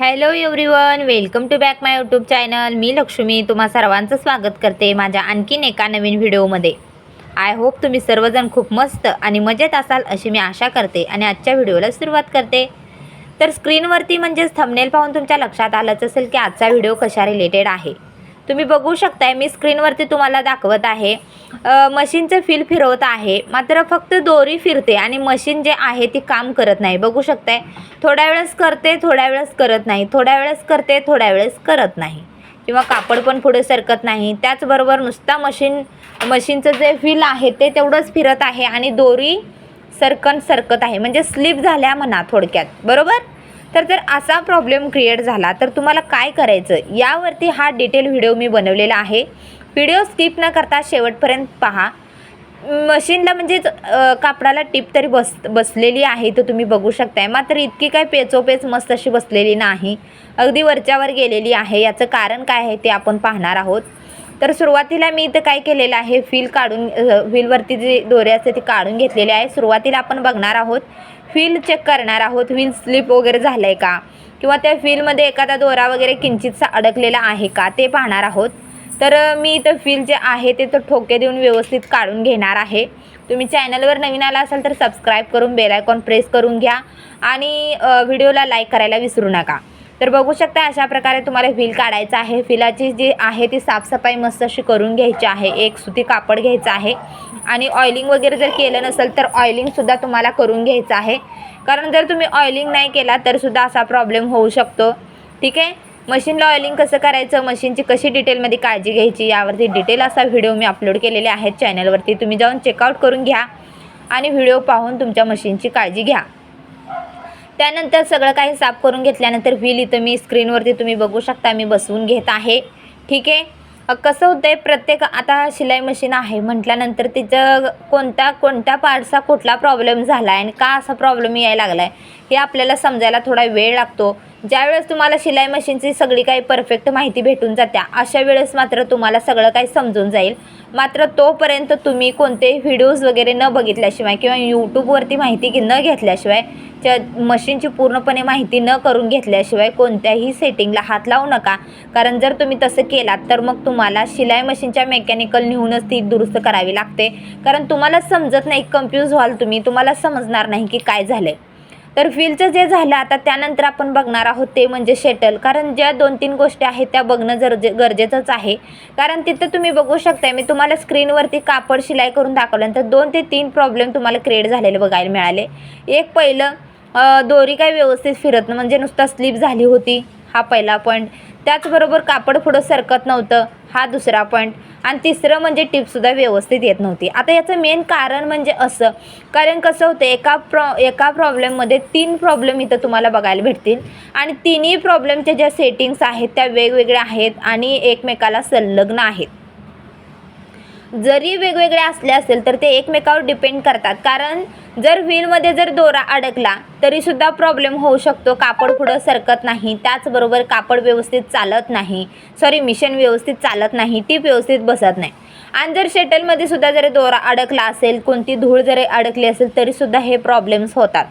Hello everyone welcome to back my YouTube channel मी लक्ष्मी. तुम्हा सर्वांचं स्वागत करते माझ्या आणखीन एका नवीन व्हिडिओमध्ये. आय होप तुम्ही सर्वजण खूप मस्त आणि मजेत असाल अशी मी आशा करते आणि आजच्या व्हिडिओला सुरुवात करते. तर स्क्रीनवरती म्हणजेच थंबनेल पाहून तुमच्या लक्षात आलंच असेल की आजचा व्हिडिओ कशा रिलेटेड आहे. तुम्ही बघू शकताय मी स्क्रीनवरती तुम्हाला दाखवत आहे. मशीनचं फील फिरवत आहे मात्र फक्त दोरी फिरते आणि मशीन जे आहे ती काम करत नाही. बघू शकताय थोड्या वेळेस करते थोड्या वेळेस करत नाही. थोड्या वेळेस करते थोड्या वेळेस करत नाही. किंवा कापड पण पुढे सरकत नाही. त्याचबरोबर नुसता मशीन मशीनचं जे व्हील आहे ते तेवढंच फिरत आहे आणि दोरी सरकन सरकत आहे. म्हणजे स्लिप झाल्या म्हणा थोडक्यात. बरोबर? तर जर असा प्रॉब्लेम क्रिएट झाला तर तुम्हाला काय करायचं? यावरती हा डिटेल व्हिडिओ मी बनवलेला आहे. व्हिडिओ स्किप न करता शेवटपर्यंत पहा. मशीनला म्हणजेच कापडाला टिप तरी बस बसलेली आहे तर तुम्ही बघू शकताय. मात्र इतकी काय पेचोपेच मस्त अशी बसलेली नाही. अगदी वरच्यावर गेलेली आहे. याचं कारण काय आहे ते आपण पाहणार आहोत. तर सुरुवातीला मी इथं काय केलेलं आहे? व्हील काढून व्हीलवरती जी दोरे असते ती काढून घेतलेली आहे. सुरुवातीला आपण बघणार आहोत. फील चेक करणार आहोत. व्हील स्लिप वगैरे झालं आहे का? किंवा त्या फीलमध्ये एखादा दोरा वगैरे किंचितसा अडकलेला आहे का? ते पाहणार आहोत. तर मी इथं फील जे आहे ते तर ठोके देऊन व्यवस्थित काढून घेणार आहे. तुम्ही चॅनलवर नवीन आला असाल तर सबस्क्राईब करून बेल आयकॉन प्रेस करून घ्या. आणि व्हिडिओला लाईक करायला विसरू नका. तर बघू शकता अशा प्रकारे तुम्हाला फील काढायचं आहे. फिलाची जी आहे ती साफसफाई मस्त अशी करून घ्यायची आहे. एक सुती कापड घ्यायचं आहे. आणि ऑइलिंग वगैरे जर केलं नसेल तर ऑइलिंगसुद्धा तुम्हाला करून घ्यायचं आहे. कारण जर तुम्ही ऑइलिंग नाही केला तर सुद्धा असा प्रॉब्लेम होऊ शकतो. ठीक आहे? मशीनला ऑइलिंग कसं करायचं? मशीनची कशी डिटेलमध्ये काळजी घ्यायची? यावरती डिटेल असा व्हिडिओ मी अपलोड केलेले आहेत. चॅनलवरती तुम्ही जाऊन चेकआउट करून घ्या आणि व्हिडिओ पाहून तुमच्या मशीनची काळजी घ्या. त्यानंतर सगळं काही साफ करून घेतल्यानंतर व्हील इथं मी स्क्रीनवरती तुम्ही बघू शकता. मी बसवून घेत आहे. ठीक आहे? कसं होतं आहे प्रत्येक आता शिलाई मशीन आहे म्हटल्यानंतर तिचं कोणत्या कोणत्या पार्टचा कुठला प्रॉब्लेम झाला आहे आणि का असा प्रॉब्लेम यायला लागला आहे हे आपल्याला समजायला थोडा वेळ लागतो. ज्यावेळेस तुम्हाला शिलाई मशीनची सगळी काही परफेक्ट माहिती भेटून जात्या अशा वेळेस मात्र तुम्हाला सगळं काही समजून जाईल. मात्र तोपर्यंत तुम्ही कोणते व्हिडिओज वगैरे न बघितल्याशिवाय किंवा यूट्यूबवरती माहिती न घेतल्याशिवाय च्या मशीनची पूर्णपणे माहिती न करून घेतल्याशिवाय कोणत्याही सेटिंगला हात लावू नका. कारण जर तुम्ही तसं केलात तर मग तुम्हाला शिलाई मशीनच्या मेकॅनिकल नेऊनच ती दुरुस्त करावी लागते. कारण तुम्हाला समजत नाही कन्फ्यूज व्हाल तुम्ही तुम्हाला समजणार नाही की काय झालं आहे तर फिलचं जे झालं आता त्यानंतर आपण बघणार आहोत ते म्हणजे शटल कारण ज्या दोन तीन गोष्टी आहेत त्या बघणं गरजे गरजेचंच आहे. कारण तिथं तुम्ही बघू शकताय मी तुम्हाला स्क्रीनवरती कापड शिलाई करून दाखवल्यानंतर दोन ते तीन प्रॉब्लेम तुम्हाला क्रिएट झालेले बघायला मिळाले. एक पहिलं दोरी काय व्यवस्थित फिरत न म्हणजे नुसता स्लिप झाली होती हा पहिला पॉईंट त्याचबरोबर कापड पुढं सरकत नव्हतं हा दुसरा पॉईंट आणि तिसरं म्हणजे टिपसुद्धा व्यवस्थित येत नव्हती. आता याचं मेन कारण म्हणजे असं. कारण कसं होतं एका प्रॉ एका प्रॉब्लेममध्ये तीन प्रॉब्लेम इथं तुम्हाला बघायला भेटतील. आणि तिन्ही प्रॉब्लेमच्या ज्या सेटिंग्स आहेत त्या वेगवेगळ्या आहेत आणि एकमेकाला संलग्न आहेत. जरी वेगवेगळे असले असेल तर ते एकमेकावर डिपेंड करतात. कारण जर व्हीलमध्ये जर दोरा अडकला तरीसुद्धा प्रॉब्लेम होऊ शकतो. कापड पुढं सरकत नाही. त्याचबरोबर कापड व्यवस्थित चालत नाही. सॉरी मिशन व्यवस्थित चालत नाही. टीप व्यवस्थित बसत नाही. आणि जर शेटलमध्ये सुद्धा जर दोरा अडकला असेल कोणती धूळ जरी अडकली असेल तरीसुद्धा हे प्रॉब्लेम्स होतात.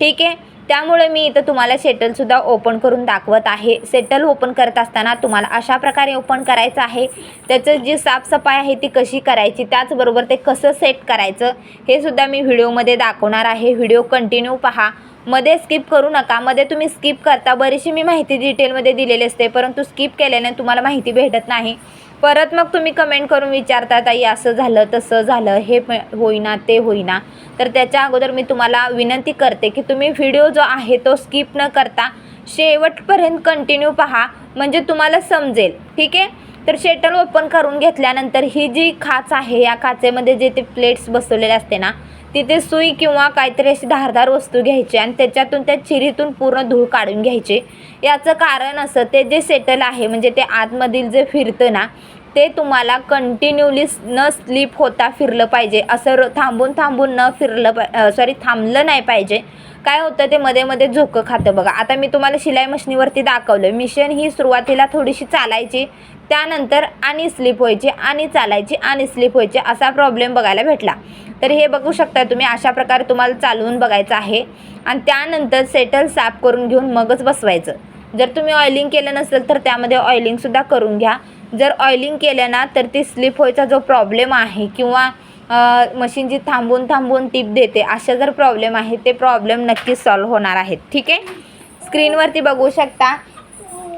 ठीक आहे? त्यामुळे मी इथं तुम्हाला शेटलसुद्धा ओपन करून दाखवत आहे. सेटल ओपन करत असताना तुम्हाला अशा प्रकारे ओपन करायचं आहे. त्याचं जी साफसफाई आहे ती कशी करायची त्याचबरोबर ते कसं सेट करायचं हे सुद्धा मी व्हिडिओमध्ये दाखवणार आहे. व्हिडिओ कंटिन्यू पहा. मध्ये स्किप करू नका. मध्ये तुम्ही स्किप करता. बरीचशी मी माहिती डिटेलमध्ये दिलेली असते परंतु स्किप केल्याने तुम्हाला माहिती भेटत नाही. परत मग तुम्ही कमेंट करून विचारता ताई असं झालं तसं झालं हे प- होईना ते होईना. तर त्याच्या अगोदर मी तुम्हाला विनंती करते की तुम्ही व्हिडिओ जो आहे तो स्किप न करता शेवटपर्यंत कंटिन्यू पहा म्हणजे तुम्हाला समजेल. ठीक आहे? तर शेटल ओपन करून घेतल्यानंतर ही जी खाच आहे या खाचेमध्ये जे ते प्लेट्स बसवलेले असते ना तिथे सुई किंवा काहीतरी अशी धारदार वस्तू घ्यायची आणि त्याच्यातून त्या चिरीतून पूर्ण धूळ काढून घ्यायची. याचं कारण असं ते जे सेटल आहे म्हणजे ते आतमधील जे फिरतं ना ते तुम्हाला कंटिन्युअली न स्लिप होता फिरलं पाहिजे. असं र थांबून थांबून न फिरलं पा सॉरी थांबलं नाही पाहिजे. काय होतं ते मध्ये मध्ये झोकं खातं बघा. आता मी तुम्हाला शिलाई मशिनीवरती दाखवलं. मिशन ही सुरुवातीला थोडीशी चालायची. त्यानंतर आणि स्लिप व्हायची आणि चालायची आणि स्लिप व्हायची असा प्रॉब्लेम बघायला भेटला. तर हे बघू शकता तुम्ही अशा प्रकारे तुम्हाला चालवून बघायचं आहे. आणि त्यानंतर सेटल साफ करून घेऊन मगच बसवायचं. जर तुम्ही ऑइलिंग केलं नसेल तर त्यामध्ये ऑइलिंगसुद्धा करून घ्या. जर ऑइलिंग केलं ना तर ती स्लिप व्हायचा जो प्रॉब्लेम आहे किंवा मशीन जी थांबून थांबून टिप देते अशा जर प्रॉब्लेम आहे ते प्रॉब्लेम नक्की सॉल्व्ह होणार आहेत. ठीक आहे? स्क्रीनवरती बघू शकता.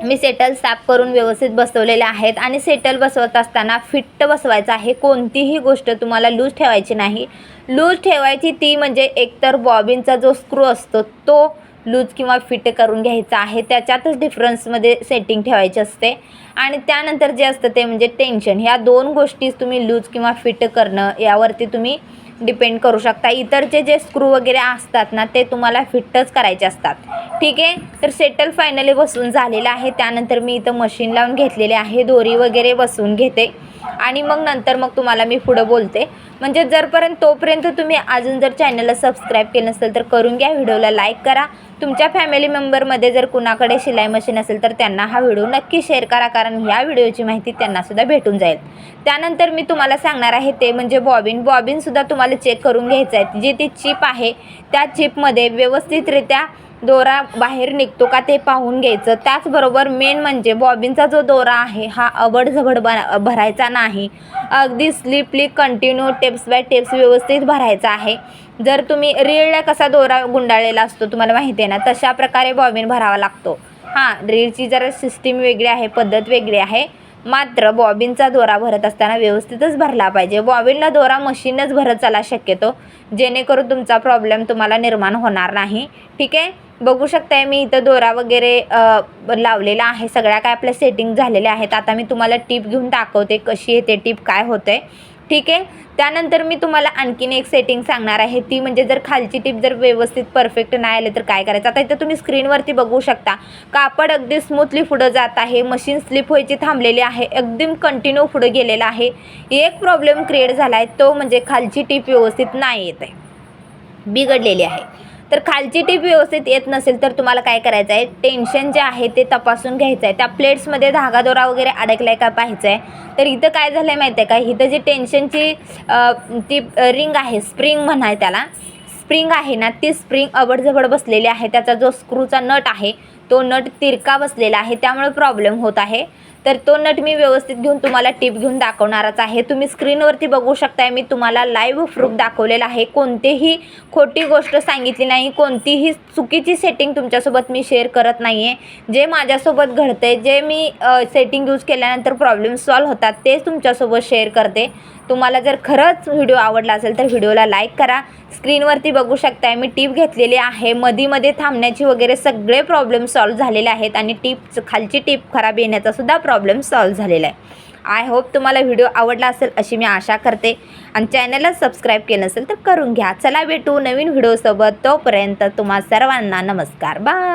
मी सेटल साफ करून व्यवस्थित बसवलेले आहेत आणि सेटल बसवत असताना फिट्ट बसवायचं आहे. कोणतीही गोष्ट तुम्हाला लूज ठेवायची नाही. लूज ठेवायची ती म्हणजे एकतर बॉबिनचा जो स्क्रू असतो तो लूज किंवा फिट करून घ्यायचा आहे. त्याच्यातच डिफरन्समध्ये सेटिंग ठेवायची असते. आणि त्यानंतर जे असतं ते म्हणजे टेन्शन ह्या दोन गोष्टीच तुम्ही लूज किंवा फिट करणं यावरती तुम्ही डिपेंड करू शकता. इतरचे जे स्क्रू वगैरे असतात ना ते तुम्हाला फिट्टच करायचे असतात. ठीक आहे? तर सेटल फायनली बसून झालेलं आहे. त्यानंतर मी इथं मशीन लावून घेतलेले आहे. दोरी वगैरे बसवून घेते. आणि मग नंतर मग तुम्हाला मी पुढं बोलते. म्हणजे जरपर्यंत तोपर्यंत तुम्ही अजून जर चॅनलला सबस्क्राईब केलं नसेल तर करून घ्या व्हिडिओला लाईक करा. तुमच्या फॅमिली मेंबरमध्ये जर कुणाकडे शिलाई मशीन असेल तर त्यांना हा व्हिडिओ नक्की शेअर करा कारण ह्या व्हिडिओची माहिती त्यांनासुद्धा भेटून जाईल. त्यानंतर मी तुम्हाला सांगणार आहे ते म्हणजे बॉबिन बॉबिनसुद्धा तुम्हाला चेक करून घ्यायचं आहे. जी ती चिप आहे त्या चिपमध्ये व्यवस्थितरित्या दोरा बाहेर निघतो का ते पाहून घ्यायचं. त्याचबरोबर मेन म्हणजे बॉबिनचा जो दोरा आहे हा अबडझबड बना भरायचा नाही. अगदी स्लिपली कंटिन्यू टेप्स बाय टेप्स व्यवस्थित भरायचा आहे. जर तुम्ही रीळला कसा दोरा गुंडाळलेला असतो तुम्हाला माहिती आहे ना तशा प्रकारे बॉबिन भरावा लागतो. हां रीळची जरा सिस्टीम वेगळी आहे पद्धत वेगळी आहे. मात्र बॉबिनचा दोरा भरत असताना व्यवस्थितच भरला पाहिजे. बॉबिनला दोरा मशीनच भरत चला शक्यतो. जेणेकरून तुमचा प्रॉब्लेम तुम्हाला निर्माण होणार नाही. ठीक आहे? बघू शकताय मी इथं दोरा वगैरे लावलेला आहे. सगळ्या काय आपल्या सेटिंग झालेल्या आहेत. आता मी तुम्हाला टिप घेऊन दाखवते कशी येते टिप काय होते ठीक आहे? त्यानंतर मी तुम्हाला आणखीन एक सेटिंग सांगणार आहे. ती म्हणजे जर खालची टिप जर व्यवस्थित परफेक्ट नाही आले तर काय करायचं? आता इथं तुम्ही स्क्रीनवरती बघू शकता. कापड अगदी स्मूथली पुढं जात आहे. मशीन स्लिप व्हायची थांबलेली आहे. एकदम कंटिन्यू पुढं गेलेलं आहे. एक प्रॉब्लेम क्रिएट झाला आहे तो म्हणजे खालची टीप व्यवस्थित नाही येत आहे. बिघडलेली आहे. तर खालची टीप व्यवस्थित येत नसेल तर तुम्हाला काय करायचं आहे? टेन्शन जे आहे ते तपासून घ्यायचं आहे. त्या प्लेट्समध्ये धागा दोरा वगैरे अडकला आहे का पाहायचं आहे तर इथं काय झालं आहे माहिती आहे का? इथं जी टेन्शनची ती रिंग आहे स्प्रिंग म्हणाय त्याला. स्प्रिंग आहे ना ती स्प्रिंग अबडझबड बसलेली आहे. त्याचा जो स्क्रूचा नट आहे तो नट तिरका बसलेला आहे. त्यामुळे प्रॉब्लेम होत आहे. तर तो नट मी व्यवस्थित घेऊन तुम्हाला टिप घेऊन दाखवणारच आहे. तुम्ही स्क्रीनवरती बघू शकताय मी तुम्हाला लाईव्ह प्रूफ दाखवलेला आहे. कोणतेही खोटी गोष्ट सांगितली नाही कोणतीही चुकीची सेटिंग तुमच्यासोबत मी शेअर करत नाही आहे जे माझ्यासोबत घडते जे मी सेटिंग यूज केल्यानंतर प्रॉब्लेम सॉल्व्ह होतात तेच तुमच्यासोबत शेअर करते. तुम्हाला जर खरंच व्हिडिओ आवडला असेल तर व्हिडिओला लाईक करा. स्क्रीनवरती बघू शकताय मी टीप घेतलेली आहे. मधीमध्ये थांबण्याची वगैरे सगळे प्रॉब्लेम सॉल्व्ह झालेले आहेत आणि टीप खालची टीप खराब येण्याचा सुद्धा प्रॉब्लेम सॉल्व्ह झालेला आहे. आय होप तुम्हाला व्हिडिओ आवडला असेल अशी मी आशा करते. आणि चॅनलला सबस्क्राईब केलं नसेल तर करून घ्या. चला भेटू नवीन व्हिडिओसोबत. तोपर्यंत तुम्हा सर्वांना नमस्कार. बाय